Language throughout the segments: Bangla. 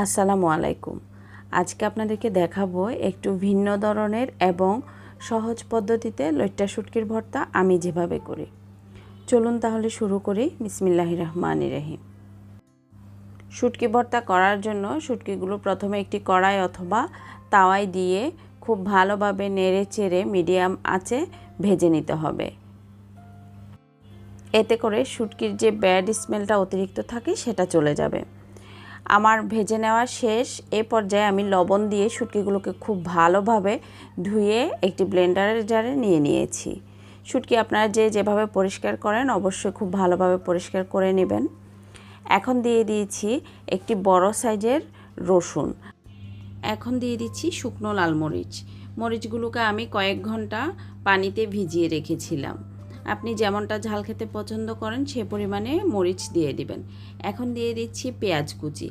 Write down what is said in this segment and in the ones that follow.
আসসালামু আলাইকুম। আজকে আপনাদেরকে দেখাবো একটু ভিন্ন ধরনের এবং সহজ পদ্ধতিতে লইট্টা শুটকির ভর্তা আমি যেভাবে করি। চলুন তাহলে শুরু করি। বিসমিল্লাহ রহমান রহিম। শুটকি ভর্তা করার জন্য শুটকিগুলো প্রথমে একটি কড়াই অথবা তাওয়ায় দিয়ে খুব ভালোভাবে নেড়ে চেড়ে মিডিয়াম আঁচে ভেজে নিতে হবে। এতে করে শুটকির যে ব্যাড স্মেলটা অতিরিক্ত থাকে সেটা চলে যাবে। আমার ভেজে নেওয়া শেষ। এ পর্যায়ে আমি লবণ দিয়ে শুটকিগুলোকে খুব ভালোভাবে ধুয়ে একটি ব্লেন্ডারের জারে নিয়ে নিয়েছি। শুটকি আপনারা যে যেভাবে পরিষ্কার করেন অবশ্যই খুব ভালোভাবে পরিষ্কার করে নেবেন। এখন দিয়ে দিয়েছি একটি বড় সাইজের রসুন। এখন দিয়ে দিচ্ছি শুকনো লাল মরিচ। মরিচগুলোকে আমি কয়েক ঘণ্টা পানিতে ভিজিয়ে রেখেছিলাম। আপনি যেমনটা ঝাল খেতে পছন্দ করেন, সে পরিমাণে মরিচ দিয়ে দিবেন। এখন দিয়ে দিচ্ছি পেঁয়াজ কুচি।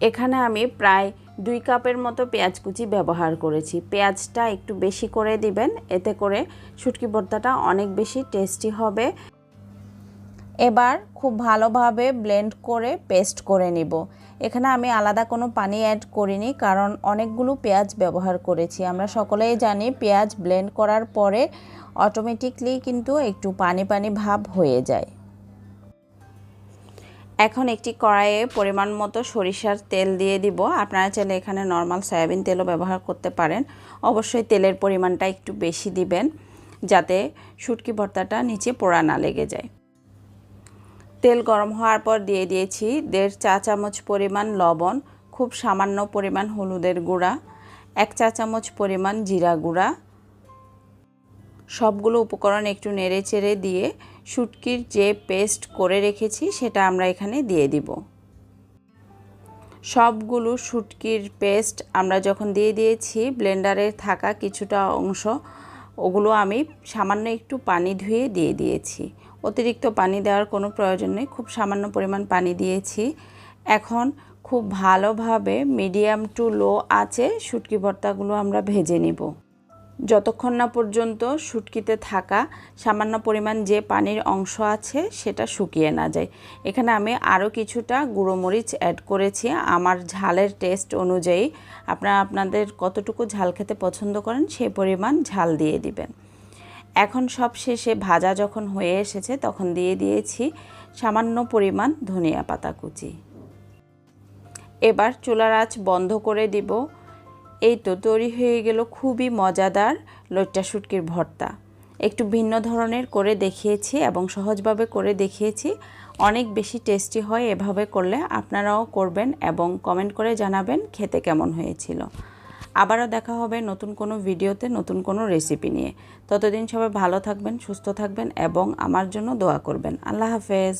এখানে আমি প্রায় দুই কাপের মতো পেঁয়াজ কুচি ব্যবহার করেছি। পেঁয়াজটা একটু বেশি করে দিবেন, এতে করে শুটকি ভর্তাটা অনেক বেশি টেস্টি হবে। এবার খুব ভালোভাবে ব্লেন্ড করে পেস্ট করে নিব। এখানে আমি আলাদা কোনো পানি অ্যাড করিনি, কারণ অনেকগুলো পেঁয়াজ ব্যবহার করেছি। আমরা সকলেই জানি পেঁয়াজ ব্লেন্ড করার পরে অটোমেটিকলি কিন্তু একটু পানি পানি ভাব হয়ে যায়। এখন একটি কড়াইয়ে পরিমাণ মতো সরিষার তেল দিয়ে দিব। আপনারা চাইলে এখানে নর্মাল সয়াবিন তেলও ব্যবহার করতে পারেন। অবশ্যই তেলের পরিমাণটা একটু বেশি দিবেন, যাতে শুটকি ভর্তাটা নিচে পোড়া না লেগে যায়। তেল গরম হওয়ার পর দিয়ে দিয়েছি দেড় চা চামচ পরিমাণ লবণ, খুব সামান্য পরিমাণ হলুদের গুঁড়া, এক চা চামচ পরিমাণ জিরা গুঁড়া। সবগুলো উপকরণ একটু নেড়ে চেড়ে দিয়ে শুটকির যে পেস্ট করে রেখেছি সেটা আমরা এখানে দিয়ে দিব। সবগুলো শুটকির পেস্ট আমরা যখন দিয়ে দিয়েছি, ব্লেন্ডারে থাকা কিছুটা অংশ, ওগুলো আমি সামান্য একটু পানি ধুয়ে দিয়ে দিয়েছি। অতিরিক্ত পানি দেওয়ার কোনো প্রয়োজন নেই। খুব সামান্য পরিমাণ পানি দিয়েছি। এখন খুব ভালোভাবে মিডিয়াম টু লো আছে, শুটকি ভর্তাগুলো আমরা ভেজে নিব। যতক্ষণ না পর্যন্ত শুটকিতে থাকা সামান্য পরিমাণ যে পানির অংশ আছে, সেটা শুকিয়ে না যায়। এখানে আমি আরও কিছুটা গুঁড়োমরিচ অ্যাড করেছি। আমার ঝালের টেস্ট অনুযায়ী আপনারা আপনাদের কতটুকু ঝাল খেতে পছন্দ করেন, সেই পরিমাণ ঝাল দিয়ে দিবেন। এখন সব শেষে ভাজা যখন হয়ে এসেছে, তখন দিয়ে দিয়েছি সামান্য পরিমাণ ধনিয়া পাতা কুচি। এবার চুলার আঁচ বন্ধ করে দিব। এই তো তৈরি হয়ে গেল খুবই মজাদার লইট্টা শুটকির ভর্তা। একটু ভিন্ন ধরনের করে দেখিয়েছি এবং সহজভাবে করে দেখিয়েছি। অনেক বেশি টেস্টি হয় এভাবে করলে। আপনারাও করবেন এবং কমেন্ট করে জানাবেন খেতে কেমন হয়েছিল। আবারও দেখা হবে নতুন কোনো ভিডিওতে, নতুন কোনো রেসিপি নিয়ে। ততদিন সবাই ভালো থাকবেন, সুস্থ থাকবেন এবং আমার জন্য দোয়া করবেন। আল্লাহ হাফেজ।